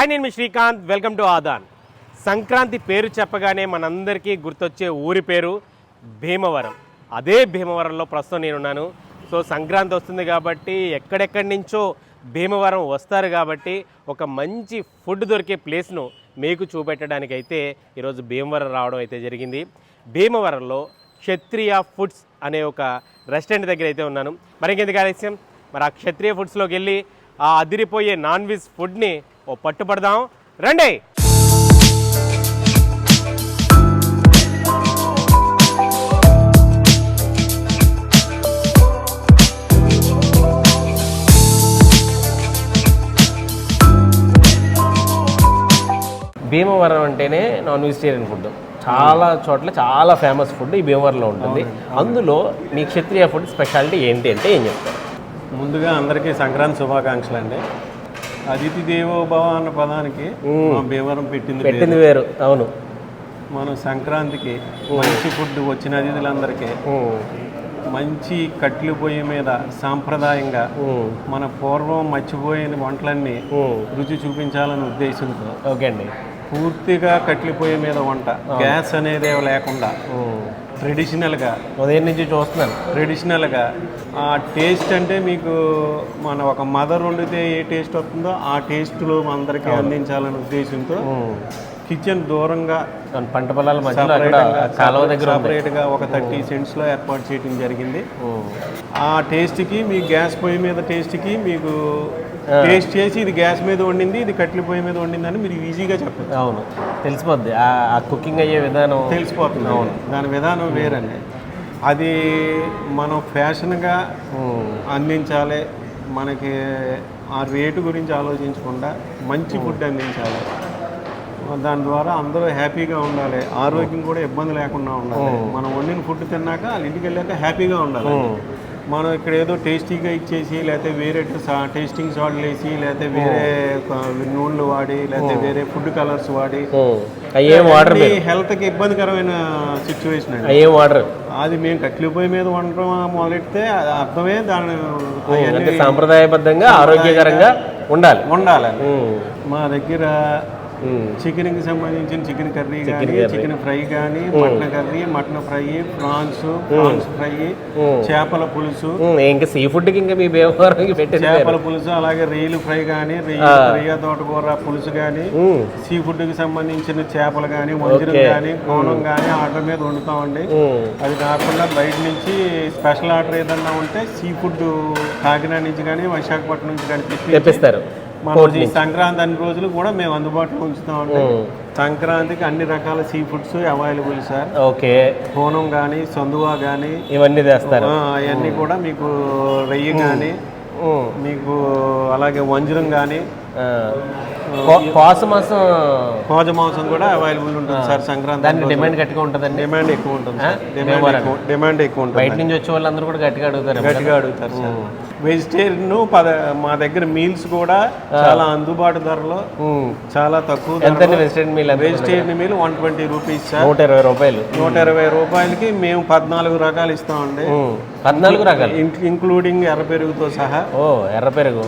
Hi నేను మీ Srikanth. Welcome to ఆదాన్. సంక్రాంతి పేరు చెప్పగానే మనందరికీ గుర్తొచ్చే ఊరి పేరు భీమవరం. అదే భీమవరంలో ప్రస్తుతం నేనున్నాను. సో సంక్రాంతి వస్తుంది కాబట్టి ఎక్కడెక్కడి నుంచో భీమవరం వస్తారు కాబట్టి ఒక మంచి ఫుడ్ దొరికే ప్లేస్ను మీకు చూపెట్టడానికి అయితే ఈరోజు భీమవరం రావడం అయితే జరిగింది. భీమవరంలో క్షత్రియ ఫుడ్స్ అనే ఒక రెస్టారెంట్ దగ్గర అయితే ఉన్నాను. మరి ఇంకెందుకు ఆలస్యం? మరి ఆ క్షత్రియ ఫుడ్స్లోకి వెళ్ళి ఆ అదిరిపోయే నాన్ వెజ్ ఫుడ్ని ఓ పట్టుపడదాం రండి. భీమవరం అంటేనే నాన్ వెజిటేరియన్ ఫుడ్. చాలా చోట్ల చాలా ఫేమస్ ఫుడ్ ఈ భీమవరంలో ఉంటుంది. అందులో మీ క్షత్రియ ఫుడ్ స్పెషాలిటీ ఏంటి అంటే ఏం చెప్తారు? ముందుగా అందరికీ సంక్రాంతి శుభాకాంక్షలు అండి అతిథి దేవో భవ అన్న పదానికి మా భీమవరం పెట్టింది. పెట్టింది వేరు అవును. మనం సంక్రాంతికి మంచి ఫుడ్ వచ్చిన అతిథులందరికీ మంచి కట్టెల పొయ్యి మీద సాంప్రదాయంగా మన పూర్వం మర్చిపోయిన వంటలన్నీ. రుచి చూపించాలనే ఉద్దేశంతో ఓకే అండి. పూర్తిగా కట్టెల పొయ్యి మీద వంట గ్యాస్ అనేది లేకుండా. ట్రెడిషనల్గా ఉదయం నుంచి చూస్తున్నాను. ట్రెడిషనల్గా ఆ టేస్ట్ అంటే మీకు మన ఒక మదర్ వండితే ఏ టేస్ట్ వస్తుందో ఆ టేస్ట్లో అందరికీ అందించాలనే ఉద్దేశంతో. కిచెన్ దూరంగా పంట పొలాల సపరేట్గా ఒక థర్టీ సెంట్స్లో ఏర్పాటు చేయడం జరిగింది. ఆ టేస్ట్కి మీ గ్యాస్ పొయ్యి మీద టేస్ట్కి మీకు టేస్ట్ చేసి ఇది గ్యాస్ మీద వండింది ఇది కట్టెల పొయ్యి మీద వండిందని మీరు ఈజీగా చెప్పచ్చు. అవును. తెలిసిపోద్ది. ఆ కుకింగ్ అయ్యే విధానం తెలిసిపోతుంది. అవును. దాని విధానం వేరండి. అది మనం ఫ్యాషన్గా. అందించాలి. మనకి ఆ రేటు గురించి ఆలోచించకుండా మంచి ఫుడ్ అందించాలి. దాని ద్వారా అందరూ హ్యాపీగా ఉండాలి. ఆరోగ్యం కూడా ఇబ్బంది లేకుండా ఉండాలి. మనం వండిన ఫుడ్ తిన్నాక వాళ్ళ ఇంటికి వెళ్ళాక హ్యాపీగా ఉండాలి. మనం ఇక్కడ ఏదో టేస్టీగా ఇచ్చేసి లేకపోతే వేరే టేస్టింగ్ సాల్ట్లు వేసి లేకపోతే వేరే నూనెలు వాడి లేకపోతే వేరే ఫుడ్ కలర్స్ వాడి. అయ్యేం వాటర్ అన్నీ హెల్త్కి ఇబ్బందికరమైన సిచ్యువేషన్ అండి. అయ్యేం వాటర్ అది మేము కట్టెల పొయ్యి మీద వండటం మొదలెడితే అర్థమే దాని సాంప్రదాయబద్ధంగా ఆరోగ్యకరంగా ఉండాలి. ఉండాలి. మా దగ్గర. చికెన్కి సంబంధించిన చికెన్ కర్రీ కానీ చికెన్ ఫ్రై కానీ mutton curry mutton fry prawns prawns fry చేపల పులుసు. ఉమ్, ఇంకా సీ ఫుడ్కి ఇంకా మీ పెట్టింది చేపల పులుసు అలాగే రొయ్యలు ఫ్రై కానీ రొయ్య రొయ్య తోటకూర పులుసు కానీ ఉమ్. సీ ఫుడ్కి సంబంధించిన చేపలు కానీ మంజురం కానీ కోణం కానీ ఆర్డర్ మీద వండుతామండి. అది కాకుండా బయట నుంచి స్పెషల్ ఆర్డర్ ఏదన్నా ఉంటే సీ ఫుడ్ కాకినాడ నుంచి కానీ విశాఖపట్నం నుంచి కానీ తెప్పి తెప్పిస్తారు. మనం ఈ సంక్రాంతి అన్ని రోజులు కూడా మేము అందుబాటులో ఉమ్. సంక్రాంతికి అన్ని రకాల sea foods available sir. Okay. కోనం కానీ సందువా కానీ ఇవన్నీ తెస్తారు. అవన్నీ కూడా మీకు రొయ్యి కానీ. మీకు అలాగే వంజరం కానీ కోస మాసం కోజ మాంసం కూడా అవైలబుల్ ఉంటుంది సార్ సంక్రాంతి దానికి డిమాండ్ గట్టిగా ఉంటుందండి? డిమాండ్ ఎక్కువ ఉంటుంది? డిమాండ్ ఎక్కువ డిమాండ్ ఎక్కువ ఉంటుంది బయట నుంచి వచ్చే వాళ్ళందరూ కూడా గట్టిగా అడుగుతారు గట్టిగా అడుగుతారు వెజిటేరియన్ పద మా దగ్గర మీల్స్ కూడా చాలా అందుబాటు ధరలో. చాలా తక్కువ vegetarian meal vegetarian meal one twenty rupees నూట ఇరవై రూపాయలు. నూట ఇరవై రూపాయలకి మేము పద్నాలుగు రకాలు ఇస్తామండి. పద్నాలుగు రకాలు. ఇంక్లూడింగ్ ఎర్ర పెరుగుతో సహా. ఓ ఎర్ర పెరుగు.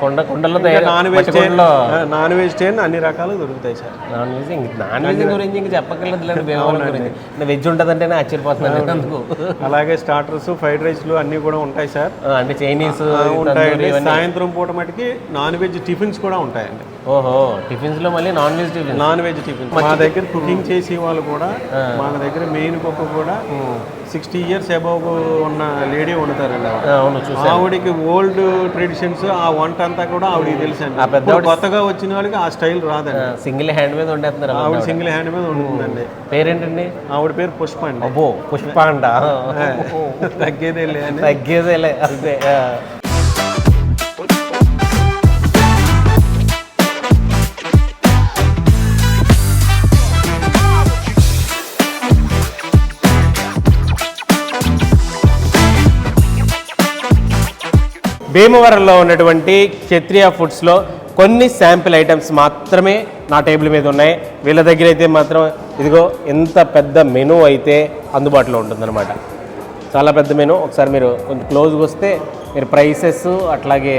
కొండ తయారు నాన్ కొండలో నాన్ వెజిటేరియన్ అన్ని రకాలు దొరుకుతాయి సార్. నాన్ వెజ్ ఇంక నాన్ వెజ్ గురించి ఇంక చెప్పగలదు లేదు గురించి. వెజ్ ఉంటుందంటేనే ఆశ్చర్యపోతున్నాను అందుకు. అలాగే స్టార్టర్స్ ఫ్రైడ్ రైస్లు అన్నీ కూడా ఉంటాయి సార్. అంటే చైనీస్ ఆ, ఉంటాయండి. సాయంత్రం పూట మటుకి నాన్ వెజ్ టిఫిన్స్ కూడా ఉంటాయండి. ఓహో టిఫిన్స్లో మళ్ళీ non veg tiffin non veg tiffin. మా దగ్గర కుకింగ్ చేసే వాళ్ళు కూడా మన దగ్గర మెయిన్ కుక్ కూడా సిక్స్టీ ఇయర్స్ అబౌవ్ ఉన్న లేడీ వండుతారండి. అవును ఆవిడకి ఓల్డ్ ట్రెడిషన్స్ ఆ వంట అంతా కూడా ఆవిడకి తెలుసండి. పెద్ద కొత్తగా వచ్చిన వాళ్ళకి ఆ స్టైల్ రాదండి. సింగిల్ హ్యాండ్ మీద వండేస్తున్నారు. ఆవిడ సింగిల్ హ్యాండ్ మీద వండుతుందండి. పేరేంటండి? ఆవిడ పేరు పుష్ప అండి. అబ్బో పుష్ప అంట. తగ్గేదే లేని తగ్గేదేలే అంతే భీమవరంలో ఉన్నటువంటి క్షత్రియ ఫుడ్స్లో కొన్ని శాంపిల్ ఐటమ్స్ మాత్రమే నా టేబుల్ మీద ఉన్నాయి. వీళ్ళ దగ్గర అయితే మాత్రం ఇదిగో ఎంత పెద్ద మెనూ అయితే అందుబాటులో ఉంటుందన్నమాట. చాలా పెద్ద మెనూ. ఒకసారి మీరు కొంచెం క్లోజ్గా వస్తే మీరు ప్రైసెస్ అట్లాగే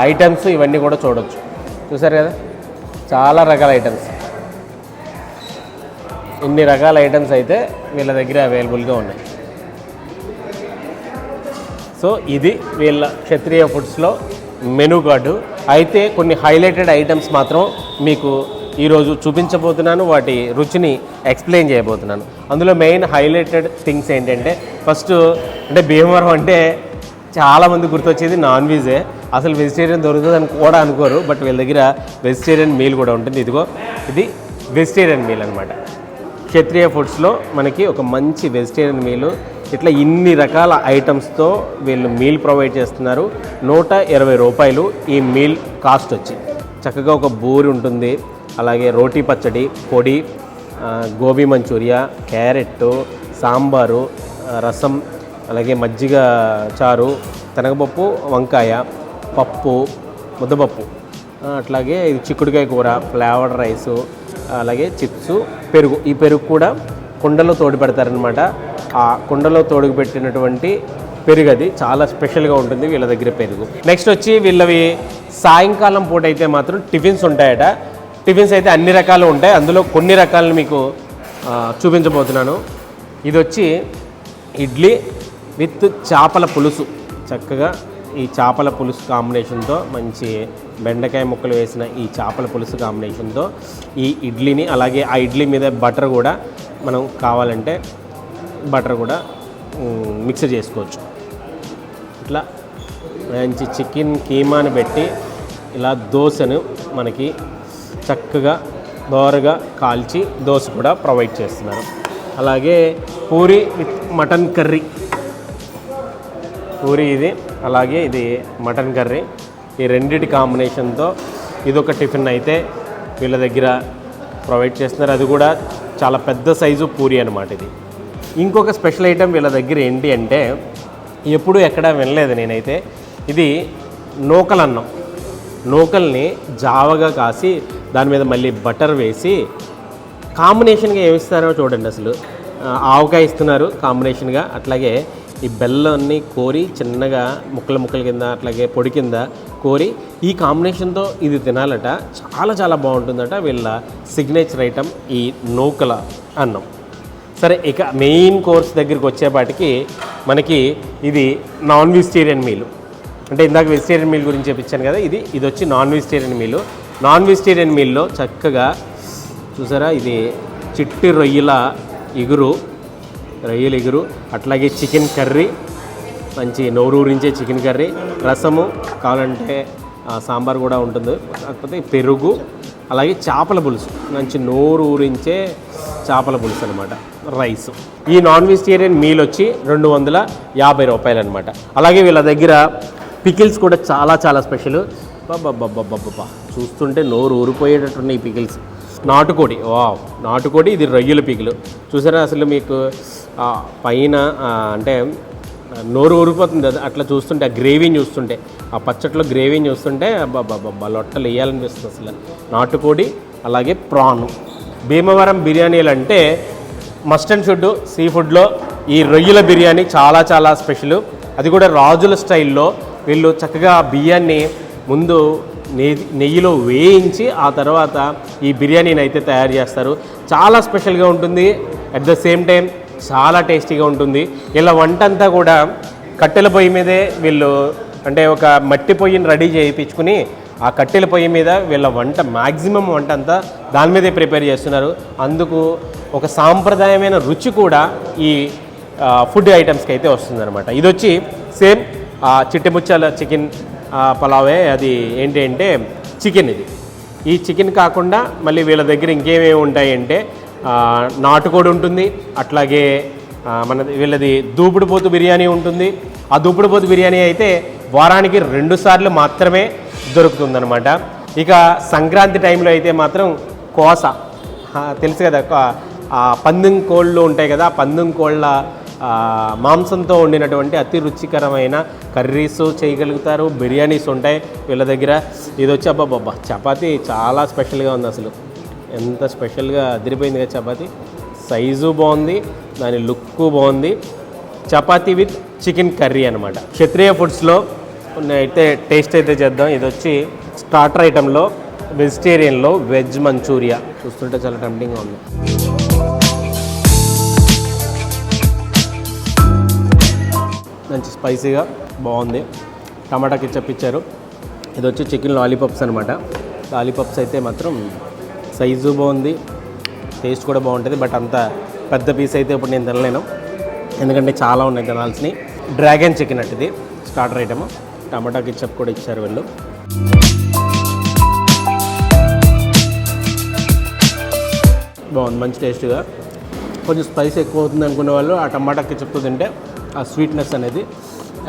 ఐటమ్స్ ఇవన్నీ కూడా చూడొచ్చు. చూసారు కదా? చాలా రకాల ఐటమ్స్. ఇన్ని రకాల ఐటమ్స్ అయితే వీళ్ళ దగ్గర అవైలబుల్గా ఉన్నాయి. సో ఇది వీళ్ళ క్షత్రియ ఫుడ్స్లో మెనూ కార్డు అయితే కొన్ని హైలైటెడ్ ఐటమ్స్ మాత్రం మీకు ఈరోజు చూపించబోతున్నాను. వాటి రుచిని ఎక్స్ప్లెయిన్ చేయబోతున్నాను. అందులో మెయిన్ హైలైటెడ్ థింగ్స్ ఏంటంటే ఫస్ట్ అంటే భీమవరం అంటే చాలామంది గుర్తొచ్చేది నాన్ వెజే అసలు వెజిటేరియన్ దొరుకుతుందని కూడా అనుకోరు బట్ వీళ్ళ దగ్గర వెజిటేరియన్ మీల్ కూడా ఉంటుంది. ఇదిగో ఇది వెజిటేరియన్ మీల్ అనమాట క్షత్రియ ఫుడ్స్లో మనకి ఒక మంచి వెజిటేరియన్ మీలు ఇట్లా ఇన్ని రకాల ఐటమ్స్తో వీళ్ళు మీల్ ప్రొవైడ్ చేస్తున్నారు. నూట ఇరవై రూపాయలు ఈ మీల్ కాస్ట్ వచ్చి. చక్కగా ఒక బూరి ఉంటుంది. అలాగే రోటీ పచ్చడి పొడి గోబీ మంచూరియా క్యారెట్ సాంబారు రసం అలాగే మజ్జిగ చారు శనగపప్పు వంకాయ పప్పు ముద్దపప్పు. అట్లాగే ఇది చిక్కుడుకాయ కూర ఫ్లేవర్డ్ రైసు అలాగే చిప్స్ పెరుగు. ఈ పెరుగు కూడా కుండలో తోడు పెడతారనమాట ఆ కుండలో తోడుగు పెట్టినటువంటి పెరుగు అది చాలా స్పెషల్గా ఉంటుంది వీళ్ళ దగ్గర పెరుగు. నెక్స్ట్ వచ్చి వీళ్ళవి సాయంకాలం పూట అయితే మాత్రం టిఫిన్స్ ఉంటాయట. టిఫిన్స్ అయితే అన్ని రకాలు ఉంటాయి. అందులో కొన్ని రకాలను మీకు చూపించబోతున్నాను. ఇది వచ్చి ఇడ్లీ విత్ చేపల పులుసు. చక్కగా ఈ చేపల పులుసు కాంబినేషన్తో మంచి బెండకాయ ముక్కలు వేసిన ఈ చేపల పులుసు కాంబినేషన్తో ఈ ఇడ్లీని అలాగే ఆ ఇడ్లీ మీద బటర్ కూడా మనం కావాలంటే బటర్ కూడా మిక్స్ చేసుకోవచ్చు. ఇట్లా మంచి చికెన్ కీమాని పెట్టి ఇలా దోశను మనకి చక్కగా దోరగా కాల్చి దోశ కూడా ప్రొవైడ్ చేస్తున్నారు. అలాగే puri with mutton curry. Puri ఇది అలాగే ఇది మటన్ కర్రీ. ఈ రెండిటి కాంబినేషన్తో ఇదొక టిఫిన్ అయితే వీళ్ళ దగ్గర ప్రొవైడ్ చేస్తున్నారు. అది కూడా చాలా పెద్ద సైజు పూరి అనమాట ఇది. ఇంకొక స్పెషల్ ఐటెం వీళ్ళ దగ్గర ఏంటి అంటే ఎప్పుడూ ఎక్కడా వినలేదు నేనైతే. ఇది నూకలు అన్నం నూకల్ని జావగా కాసి దాని మీద మళ్ళీ బటర్ వేసి కాంబినేషన్గా ఏమిస్తారో చూడండి అసలు. ఆవకాయ ఇస్తున్నారు కాంబినేషన్గా. అట్లాగే ఈ బెల్లాన్ని కోరి చిన్నగా ముక్కల ముక్కల కింద అట్లాగే పొడి కింద కోరి ఈ కాంబినేషన్తో ఇది తినాలట. చాలా చాలా బాగుంటుందట వీళ్ళ సిగ్నేచర్ ఐటమ్ ఈ నూకల అన్నం. సరే ఇక మెయిన్ కోర్స్ దగ్గరికి వచ్చేపాటికి మనకి ఇది నాన్ వెజిటేరియన్ మీలు. అంటే ఇందాక వెజిటేరియన్ మీల్ గురించి చెప్పించాను కదా ఇది ఇది వచ్చి నాన్ వెజిటేరియన్ మీలు. నాన్ వెజిటేరియన్ మీల్లో చక్కగా చూసారా ఇది చిట్టి రొయ్యల ఇగురు రొయ్యల ఇగురు అట్లాగే చికెన్ కర్రీ మంచి నోరూరించే చికెన్ కర్రీ రసము కావాలంటే సాంబార్ కూడా ఉంటుంది. కాకపోతే పెరుగు అలాగే చేపల పులుసు. మంచి నోరు ఊరించే చేపల పులుసు అనమాట రైస్. ఈ నాన్ వెజిటేరియన్ మీల్ వచ్చి రెండు వందల యాభై రూపాయలు అనమాట అలాగే వీళ్ళ దగ్గర పికిల్స్ కూడా చాలా చాలా స్పెషల్. బాబా చూస్తుంటే నోరు ఊరిపోయేటట్టున్నాయి ఈ పికిల్స్. నాటుకోడి. వా నాటుకోడి ఇది రొయ్యల పికిలు. చూసారా అసలు మీకు పైన అంటే నోరు ఊరిపోతుంది. అది అట్లా చూస్తుంటే ఆ గ్రేవీని చూస్తుంటే ఆ పచ్చట్లో గ్రేవీని చూస్తుంటే బాబా లొట్టలు వేయాలనిపిస్తుంది అసలు. నాటుకోడి అలాగే ప్రాన్. భీమవరం బిర్యానీలు అంటే మస్ట్ అండ్ షుడ్ సీ ఫుడ్లో ఈ రొయ్యల బిర్యానీ చాలా చాలా స్పెషల్. అది కూడా రాజుల స్టైల్లో వీళ్ళు చక్కగా ఆ బియ్యాన్ని ముందు నెయ్యి నెయ్యిలో వేయించి ఆ తర్వాత ఈ బిర్యానీని అయితే తయారు చేస్తారు. చాలా స్పెషల్గా ఉంటుంది. అట్ ద సేమ్ టైం చాలా టేస్టీగా ఉంటుంది. ఇలా వంట అంతా కూడా కట్టెల పొయ్యి మీదే వీళ్ళు అంటే ఒక మట్టి పొయ్యిని రెడీ చేయించుకుని ఆ కట్టెల పొయ్యి మీద వీళ్ళ వంట మ్యాక్సిమం వంట అంతా దాని మీదే ప్రిపేర్ చేస్తున్నారు. అందుకు ఒక సాంప్రదాయమైన రుచి కూడా ఈ ఫుడ్ ఐటమ్స్కి అయితే వస్తుందన్నమాట. ఇది వచ్చి సేమ్ ఆ, చిట్టిముచ్చాల చికెన్ పలావే అది ఏంటి అంటే చికెన్ ఇది. ఈ చికెన్ కాకుండా మళ్ళీ వీళ్ళ దగ్గర ఇంకేమేమి ఉంటాయంటే నాటుకోడి ఉంటుంది అట్లాగే మన వీళ్ళది దూపుడుపోతు బిర్యానీ ఉంటుంది. ఆ దూపుడుపోతు బిర్యానీ అయితే వారానికి రెండు సార్లు మాత్రమే దొరుకుతుందన్నమాట. ఇక సంక్రాంతి టైంలో అయితే మాత్రం కోస. తెలుసు కదా ఆ పందెం కోళ్ళు ఉంటాయి కదా పందెం కోళ్ళ మాంసంతో వండినటువంటి అతి రుచికరమైన కర్రీస్ చేయగలుగుతారు బిర్యానీస్ ఉంటాయి వీళ్ళ దగ్గర. ఇది వచ్చి అబ్బాబ్బా చపాతీ చాలా స్పెషల్గా ఉంది అసలు. ఎంత స్పెషల్గా అదిరిపోయింది కదా చపాతి? సైజు బాగుంది దాని లుక్ బాగుంది. చపాతీ విత్ చికెన్ కర్రీ అనమాట క్షత్రియ ఫుడ్స్లో అయితే టేస్ట్ అయితే చేద్దాం. ఇది వచ్చి స్టార్టర్ ఐటెంలో వెజిటేరియన్లో వెజ్ మంచూరియా. చూస్తుంటే చాలా టెంప్టింగ్గా ఉంది. మంచి స్పైసీగా బాగుంది. టమాటా కిచ్చప్ ఇచ్చారు. ఇది వచ్చి చికెన్ లాలీపాప్స్ అనమాట లాలీపాప్స్ అయితే మాత్రం సైజు బాగుంది టేస్ట్ కూడా బాగుంటుంది బట్ అంత పెద్ద పీస్ అయితే ఇప్పుడు నేను తినలేను. ఎందుకంటే చాలా ఉన్నాయి తినాల్సినవి. డ్రాగన్ చికెన్ అట్టిది ఇది స్టార్టర్ ఐటమ్ టమాటా కిచప్ కూడా ఇచ్చారు వీళ్ళు. బాగుంది మంచి టేస్ట్గా కొంచెం స్పైస్ ఎక్కువ అవుతుంది అనుకునే వాళ్ళు ఆ టమాటా కిచప్తో తింటే ఆ స్వీట్నెస్ అనేది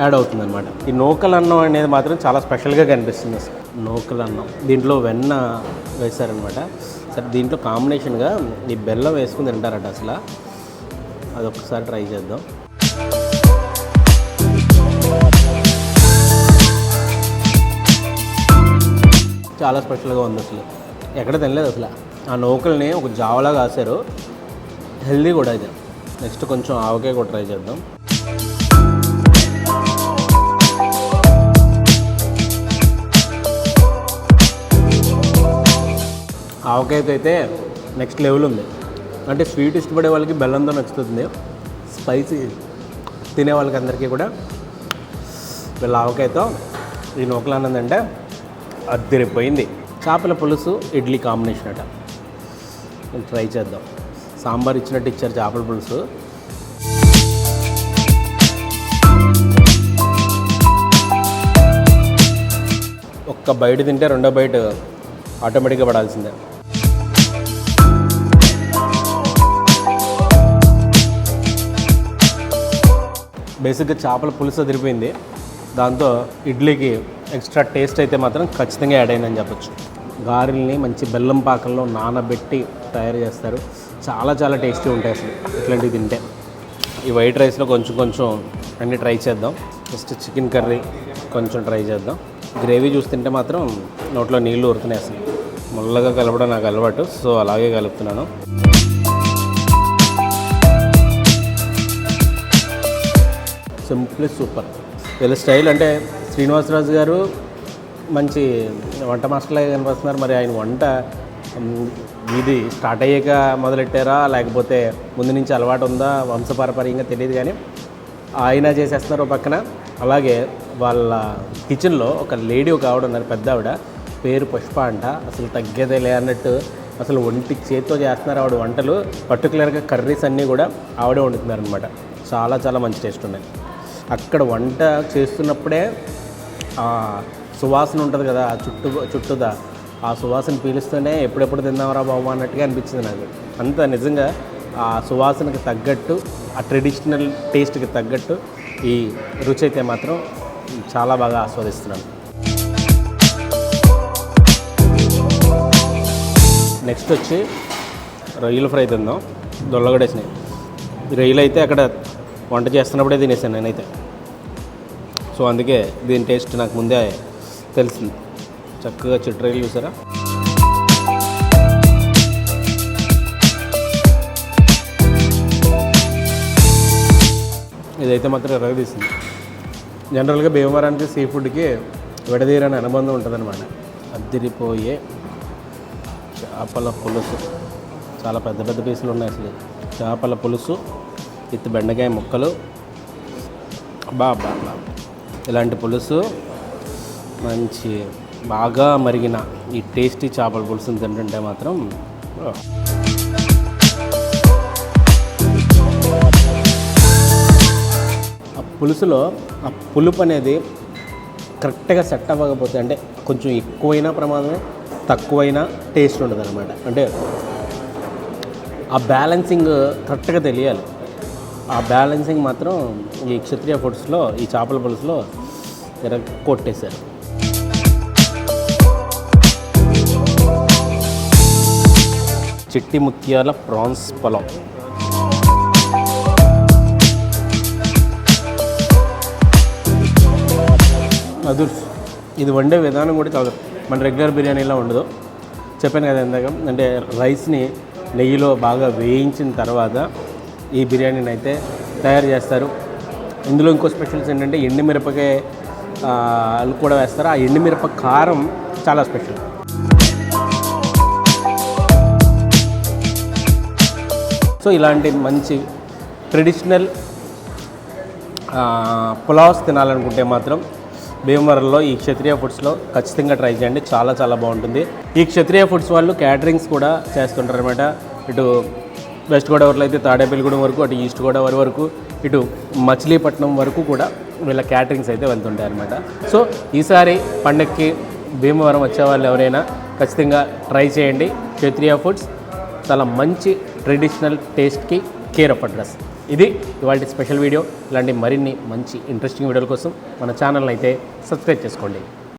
యాడ్ అవుతుంది అనమాట ఈ నూకల్ అన్నం అనేది మాత్రం చాలా స్పెషల్గా కనిపిస్తుంది అసలు. నూకల్ అన్నం. దీంట్లో వెన్న వేశారనమాట సరే దీంట్లో కాంబినేషన్గా ఈ బెల్లం వేసుకుని తింటారట అసలు. అదొకసారి ట్రై చేద్దాం. చాలా స్పెషల్గా ఉంది అసలు. ఎక్కడ తినలేదు అసలు. ఆ నౌకల్ని ఒక జావలా కాశారు. హెల్దీ కూడా ఇది. నెక్స్ట్ కొంచెం ఆవకాయ కూడా ట్రై చేద్దాం. ఆవకాయతో అయితే నెక్స్ట్ లెవెల్ ఉంది. అంటే స్వీట్ ఇష్టపడే వాళ్ళకి బెల్లంతో నచ్చుతుంది. స్పైసీ తినే వాళ్ళకి అందరికీ కూడా వీళ్ళ ఆవకాయతో ఈ నూకలానందంటే అంటే అద్దరిపోయింది. చేపల పులుసు ఇడ్లీ కాంబినేషన్ అట. ట్రై చేద్దాం. సాంబార్ ఇచ్చినట్టు ఇచ్చారు చేపల పులుసు. ఒక్క బయట తింటే రెండో బయట ఆటోమేటిక్గా పడాల్సిందే. బేసిక్గా చేపల పులుసు అదిరిపోయింది. దాంతో ఇడ్లీకి ఎక్స్ట్రా టేస్ట్ అయితే మాత్రం ఖచ్చితంగా యాడ్ అయిందని చెప్పొచ్చు. గారెల్ని మంచి బెల్లం పాకంలో నానబెట్టి తయారు చేస్తారు. చాలా చాలా టేస్టీ ఉంటాయి అసలు. ఇట్లాంటివి తింటే. ఈ వైట్ రైస్లో కొంచెం కొంచెం అన్ని ట్రై చేద్దాం. ఫస్ట్ చికెన్ కర్రీ కొంచెం ట్రై చేద్దాం. గ్రేవీ చూస్తుంటే మాత్రం నోట్లో నీళ్ళు ఊరుతున్నాయి అసలు. ముల్లగా కలపడం నాకు అలవాటు. సో అలాగే కలుపుతున్నాను. Simply super. వీళ్ళ స్టైల్ అంటే శ్రీనివాసరాజు గారు మంచి వంట మాస్టర్లాగా కనిపిస్తున్నారు మరి ఆయన వంట ఇది స్టార్ట్ అయ్యాక మొదలెట్టారా? లేకపోతే ముందు నుంచి అలవాటు ఉందా? వంశపారపర్యంగా తెలియదు కానీ ఆయన చేసేస్తున్నారు ఓ పక్కన. అలాగే వాళ్ళ కిచెన్లో ఒక లేడీ ఒక ఆవిడ ఉన్నారు పెద్ద ఆవిడ. పేరు పుష్ప అంట. అసలు తగ్గేదే లే అన్నట్టు అసలు ఒంటి చేతితో చేస్తున్నారు ఆవిడ వంటలు. పర్టికులర్గా కర్రీస్ అన్నీ కూడా ఆవిడే వండుతున్నారు అనమాట చాలా చాలా మంచి టేస్ట్ ఉన్నాయి. అక్కడ వంట చేస్తున్నప్పుడే సువాసన ఉంటుంది కదా చుట్టూ చుట్టూదా? ఆ సువాసన పీలుస్తూనే ఎప్పుడెప్పుడు తిందామరా బాబు అన్నట్టుగా అనిపించింది నాకు. అంత నిజంగా ఆ సువాసనకి తగ్గట్టు ఆ ట్రెడిషనల్ టేస్ట్కి తగ్గట్టు ఈ రుచి అయితే మాత్రం చాలా బాగా ఆస్వాదిస్తున్నాను. నెక్స్ట్ వచ్చి రొయ్యల ఫ్రై తిందాం. దొల్లగడేసినాయి రొయ్యలు అయితే అక్కడ వంట చేస్తున్నప్పుడే తినేసాను నేనైతే. సో అందుకే దీని టేస్ట్ నాకు ముందే తెలిసింది. చక్కగా చిట్రొయ్యలు చూసారా? ఇదైతే మాత్రం ఎరగదీసింది జనరల్గా భీమవరానికి సీ ఫుడ్కి విడదీరని అనుబంధం ఉంటుందన్నమాట. అద్దిరిపోయే చేపల పులుసు. చాలా పెద్ద పెద్ద పీసులు ఉన్నాయి అసలు. చేపల పులుసు విత్ బెండకాయ ముక్కలు. బా బా బా ఇలాంటి పులుసు మంచి బాగా మరిగిన ఈ టేస్టీ చేపల పులుసుని తింటుంటే మాత్రం ఆ పులుసులో ఆ పులుపు అనేది కరెక్ట్గా సెట్ అవ్వకపోతే అంటే కొంచెం ఎక్కువైనా ప్రమాదమే తక్కువైనా టేస్ట్ ఉండదు అనమాట అంటే ఆ బ్యాలెన్సింగ్ కరెక్ట్గా తెలియాలి. ఆ బ్యాలెన్సింగ్ మాత్రం ఈ క్షత్రియ ఫుడ్స్లో ఈ చేపల పులుసులో ఎర కొట్టేశారు. చిట్టి ముత్యాల ప్రాన్స్ పొలం. అదుర్స్ ఇది వండే విధానం కూడా చాలా మన రెగ్యులర్ బిర్యానీలో ఉండదు. చెప్పాను కదా ఇందాక అంటే రైస్ని నెయ్యిలో బాగా వేయించిన తర్వాత ఈ బిర్యానీని అయితే తయారు చేస్తారు. ఇందులో ఇంకో స్పెషల్స్ ఏంటంటే ఎండుమిరపకాయ కూడా వేస్తారు. ఆ ఎండుమిరప కారం చాలా స్పెషల్. సో ఇలాంటి మంచి ట్రెడిషనల్ పులావ్స్ తినాలనుకుంటే మాత్రం భీమవరంలో ఈ క్షత్రియ ఫుడ్స్లో ఖచ్చితంగా ట్రై చేయండి. చాలా చాలా బాగుంటుంది. ఈ క్షత్రియ ఫుడ్స్ వాళ్ళు క్యాటరింగ్స్ కూడా చేస్తుంటారు అనమాట ఇటు వెస్ట్ గోదావరిలో అయితే తాడేపల్లిగూడెం వరకు అటు ఈస్ట్ గోదావరి వరకు ఇటు మచిలీపట్నం వరకు కూడా వీళ్ళ క్యాటరింగ్స్ అయితే వెళ్తుంటాయి అనమాట సో ఈసారి పండక్కి భీమవరం వచ్చే వాళ్ళు ఎవరైనా ఖచ్చితంగా ట్రై చేయండి. క్షత్రియ ఫుడ్స్ చాలా మంచి ట్రెడిషనల్ టేస్ట్కి కేర్ ఆఫ్ అడ్రస్. ఇది ఇవాళ స్పెషల్ వీడియో. ఇలాంటి మరిన్ని మంచి ఇంట్రెస్టింగ్ వీడియోల కోసం మన ఛానల్ అయితే సబ్స్క్రైబ్ చేసుకోండి.